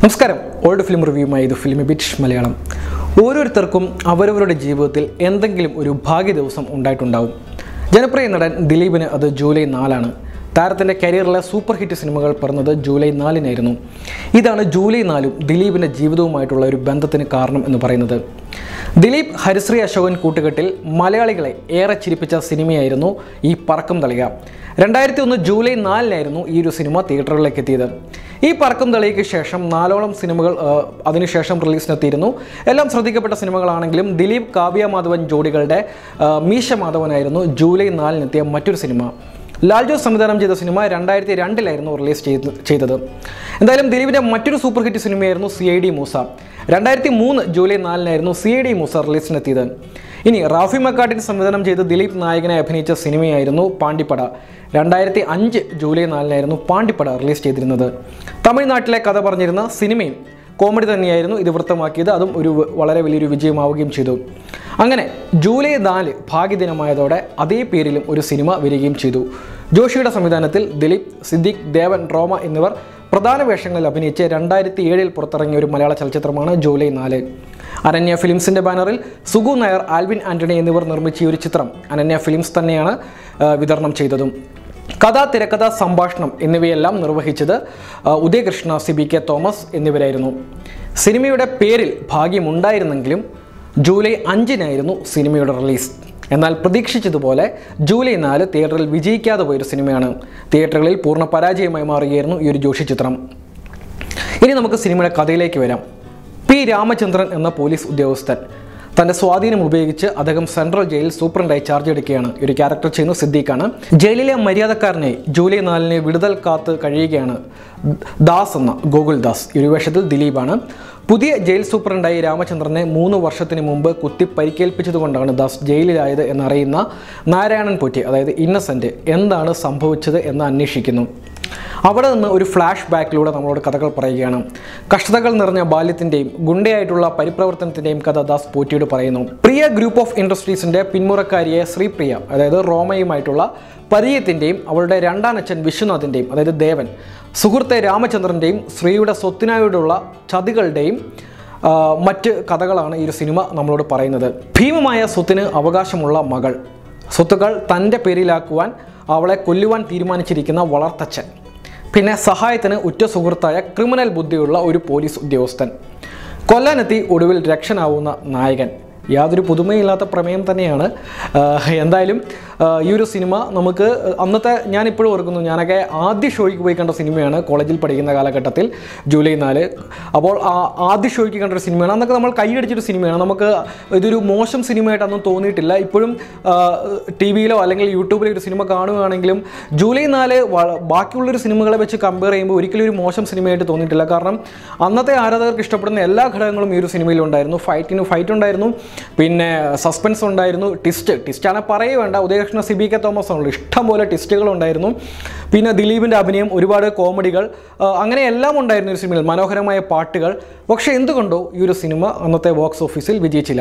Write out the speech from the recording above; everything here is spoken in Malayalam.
നമസ്കാരം. ഓൾഡ് ഫിലിം റിവ്യൂമായി ഇത് ഫിലിം ബിറ്റ് മലയാളം. ഓരോരുത്തർക്കും അവരവരുടെ ജീവിതത്തിൽ എന്തെങ്കിലും ഒരു ഭാഗ്യ ദിവസം ഉണ്ടായിട്ടുണ്ടാവും. ജനപ്രിയ നടൻ ദിലീപിന് അത് ജൂലൈ നാലാണ്. താരത്തിന്റെ കരിയറിലെ സൂപ്പർ ഹിറ്റ് സിനിമകൾ പറഞ്ഞത് ജൂലൈ നാലിനായിരുന്നു. ഇതാണ് ജൂലൈ നാലും ദിലീപിന്റെ ജീവിതവുമായിട്ടുള്ള ഒരു ബന്ധത്തിന് കാരണം എന്ന് പറയുന്നത്. ദിലീപ് ഹരിശ്രീ അശോകൻ കൂട്ടുകെട്ടിൽ മലയാളികളെ ഏറെ ചിരിപ്പിച്ച സിനിമയായിരുന്നു ഈ പറക്കം തളിക. രണ്ടായിരത്തി ഒന്ന് ജൂലൈ നാലിനായിരുന്നു ഈ ഒരു സിനിമ തിയേറ്ററുകളിലേക്ക് എത്തിയത്. ഈ പറക്കും തെളിയയ്ക്ക് ശേഷം നാലോളം സിനിമകൾ അതിനുശേഷം റിലീസിനെത്തിയിരുന്നു. എല്ലാം ശ്രദ്ധിക്കപ്പെട്ട സിനിമകളാണെങ്കിലും ദിലീപ് കാവ്യ മാധവൻ ജോഡികളുടെ മീശ മാധവനായിരുന്നു ജൂലൈ നാലിനെത്തിയ മറ്റൊരു സിനിമ. ലാൽ ജോസ് സംവിധാനം ചെയ്ത സിനിമ രണ്ടായിരത്തി രണ്ടിലായിരുന്നു റിലീസ് ചെയ്ത് ചെയ്തത്. എന്തായാലും ദിലീപിന്റെ മറ്റൊരു സൂപ്പർ ഹിറ്റ് സിനിമയായിരുന്നു സി ഐ ഡി മൂസ. രണ്ടായിരത്തി മൂന്ന് ജൂലൈ നാലിനായിരുന്നു സി ഐ ഡി മൂസ റിലീസിനെത്തിയത്. ഇനി റാഫി മക്കാട്ടിൻ സംവിധാനം ചെയ്ത് ദിലീപ് നായകനെ അഭിനയിച്ച സിനിമയായിരുന്നു പാണ്ടിപ്പട. രണ്ടായിരത്തി അഞ്ച് ജൂലൈ നാലിനായിരുന്നു പാണ്ടിപ്പട റിലീസ് ചെയ്തിരുന്നത്. തമിഴ്നാട്ടിലെ കഥ പറഞ്ഞിരുന്ന സിനിമയും കോമഡി തന്നെയായിരുന്നു ഇത് വൃത്തമാക്കിയത്. അതും ഒരു വളരെ വലിയൊരു വിജയമാവുകയും ചെയ്തു. അങ്ങനെ ജൂലൈ നാല് ഭാഗ്യദിനമായതോടെ അതേ പേരിലും ഒരു സിനിമ വരികയും ചെയ്തു. ജോഷിയുടെ സംവിധാനത്തിൽ ദിലീപ് സിദ്ദിഖ് ദേവൻ റോമ എന്നിവർ പ്രധാന വേഷങ്ങളിൽ അഭിനയിച്ച് രണ്ടായിരത്തി ഏഴിൽ പുറത്തിറങ്ങിയ ഒരു മലയാള ചലച്ചിത്രമാണ് ജൂലൈ നാല്. അനന്യ ഫിലിംസിന്റെ ബാനറിൽ സുഗു നായർ ആൽവിൻ ആന്റണി എന്നിവർ നിർമ്മിച്ച ഈ ഒരു ചിത്രം അനന്യ ഫിലിംസ് തന്നെയാണ് വിതരണം ചെയ്തതും. കഥ തിരക്കഥ സംഭാഷണം എന്നിവയെല്ലാം നിർവഹിച്ചത് Udayakrishna C B K Thomas എന്നിവരായിരുന്നു. സിനിമയുടെ പേരിൽ ഭാഗ്യമുണ്ടായിരുന്നെങ്കിലും ജൂലൈ അഞ്ചിനായിരുന്നു സിനിമയുടെ റിലീസ്. എന്നാൽ പ്രതീക്ഷിച്ചതുപോലെ ജൂലൈ നാല് തിയേറ്ററിൽ വിജയിക്കാതെ പോയൊരു സിനിമയാണ്. തിയേറ്ററുകളിൽ പൂർണ പരാജയമായി മാറുകയായിരുന്നു ഈ ഒരു ജോഷി ചിത്രം. ഇനി നമുക്ക് സിനിമയുടെ കഥയിലേക്ക് വരാം. പി രാമചന്ദ്രൻ എന്ന പോലീസ് ഉദ്യോഗസ്ഥൻ തന്റെ സ്വാധീനം ഉപയോഗിച്ച് അദ്ദേഹം സെൻട്രൽ ജയിലിൽ സൂപ്രണ്ടായി ചാർജ് എടുക്കുകയാണ്. ഒരു ക്യാരക്ടർ ചെയ്യുന്ന സിദ്ദീഖാണ്. ജയിലിലെ മര്യാദക്കാരനെ ജൂലൈ നാലിന് വിടുതൽ കാത്ത് കഴിയുകയാണ് ദാസ് എന്ന ഗോകുൽ ദാസ്. ഒരു വേഷത്തിൽ ദിലീപാണ്. പുതിയ ജയിൽ സൂപ്രണ്ടായി രാമചന്ദ്രനെ മൂന്ന് വർഷത്തിന് മുമ്പ് കുത്തി പരിക്കേൽപ്പിച്ചതുകൊണ്ടാണ് ദാസ് ജയിലിലായത് എന്നറിയുന്ന നാരായണൻ പൊറ്റി അതായത് ഇന്നസെന്റ് എന്താണ് സംഭവിച്ചത് എന്ന് അന്വേഷിക്കുന്നു. അവിടെ നിന്ന് ഒരു ഫ്ലാഷ് ബാക്കിലൂടെ നമ്മളോട് കഥകൾ പറയുകയാണ്. കഷ്ടതകൾ നിറഞ്ഞ ബാല്യത്തിന്റെയും ഗുണ്ടയായിട്ടുള്ള പരിപ്രവർത്തനത്തിന്റെയും കഥ ദാസ് പോറ്റിയോട് പറയുന്നു. പ്രിയ ഗ്രൂപ്പ് ഓഫ് ഇൻഡസ്ട്രീസിന്റെ പിന്മുറക്കാരിയെ ശ്രീപ്രിയ അതായത് റോമയുമായിട്ടുള്ള പരിചയത്തിന്റെയും അവളുടെ രണ്ടാം അച്ഛൻ വിശ്വനാഥിന്റെയും അതായത് ദേവൻ സുഹൃത്തെ രാമചന്ദ്രന്റെയും ശ്രീയുടെ സ്വത്തിനായോടുള്ള ചതികളുടെയും മറ്റ് കഥകളാണ് ഈ ഒരു സിനിമ നമ്മളോട് പറയുന്നത്. ഭീമമായ സ്വത്തിന് അവകാശമുള്ള മകൾ. സ്വത്തുക്കൾ തന്റെ പേരിലാക്കുവാൻ അവളെ കൊല്ലുവാൻ തീരുമാനിച്ചിരിക്കുന്ന വളർത്തച്ഛൻ. പിന്നെ സഹായത്തിന് ഉറ്റ സുഹൃത്തായ ക്രിമിനൽ ബുദ്ധിയുള്ള ഒരു പോലീസ് ഉദ്യോഗസ്ഥൻ. കൊല്ലാനെത്തി ഒടുവിൽ രക്ഷനാവുന്ന നായകൻ. യാതൊരു പുതുമയില്ലാത്ത പ്രമേയം തന്നെയാണ്. എന്തായാലും ഈ ഒരു സിനിമ നമുക്ക് അന്നത്തെ ഞാനിപ്പോഴും ഓർക്കുന്നു ഞാനൊക്കെ ആദ്യ ഷോയ്ക്ക് പോയി കണ്ട സിനിമയാണ് കോളേജിൽ പഠിക്കുന്ന കാലഘട്ടത്തിൽ ജൂലൈ നാല്. അപ്പോൾ ആ ആദ്യ ഷോയ്ക്ക് കണ്ട ഒരു സിനിമയാണ്. അന്നൊക്കെ നമ്മൾ കൈയടിച്ചൊരു സിനിമയാണ്. നമുക്ക് ഇതൊരു മോശം സിനിമയായിട്ടൊന്നും തോന്നിയിട്ടില്ല. ഇപ്പോഴും ടി വിയിലോ അല്ലെങ്കിൽ യൂട്യൂബിലോ ഒരു സിനിമ കാണുകയാണെങ്കിലും ജൂലൈ നാല് ബാക്കിയുള്ളൊരു സിനിമകളെ വെച്ച് കമ്പയർ ചെയ്യുമ്പോൾ ഒരിക്കലും ഒരു മോശം സിനിമയായിട്ട് തോന്നിയിട്ടില്ല. കാരണം അന്നത്തെ ആരാധകർക്ക് ഇഷ്ടപ്പെടുന്ന എല്ലാ ഘടകങ്ങളും ഈ ഒരു സിനിമയിലുണ്ടായിരുന്നു. ഫൈറ്റിന് ഫൈറ്റ് ഉണ്ടായിരുന്നു. പിന്നെ സസ്പെൻസ് ഉണ്ടായിരുന്നു. ടിസ്റ്റ് ടിസ്റ്റാണ് പറയുവേണ്ട Udayakrishna C B K Thomas ആണല്ലോ ഇഷ്ടംപോലെ ടിസ്റ്റുകൾ ഉണ്ടായിരുന്നു. പിന്നെ ദിലീപിന്റെ അഭിനയം ഒരുപാട് കോമഡികൾ അങ്ങനെ എല്ലാം ഉണ്ടായിരുന്നു ഒരു സിനിമയിൽ. മനോഹരമായ പാട്ടുകൾ. പക്ഷേ എന്തുകൊണ്ടോ ഈ ഒരു സിനിമ അന്നത്തെ ബോക്സ് ഓഫീസിൽ വിജയിച്ചില്ല.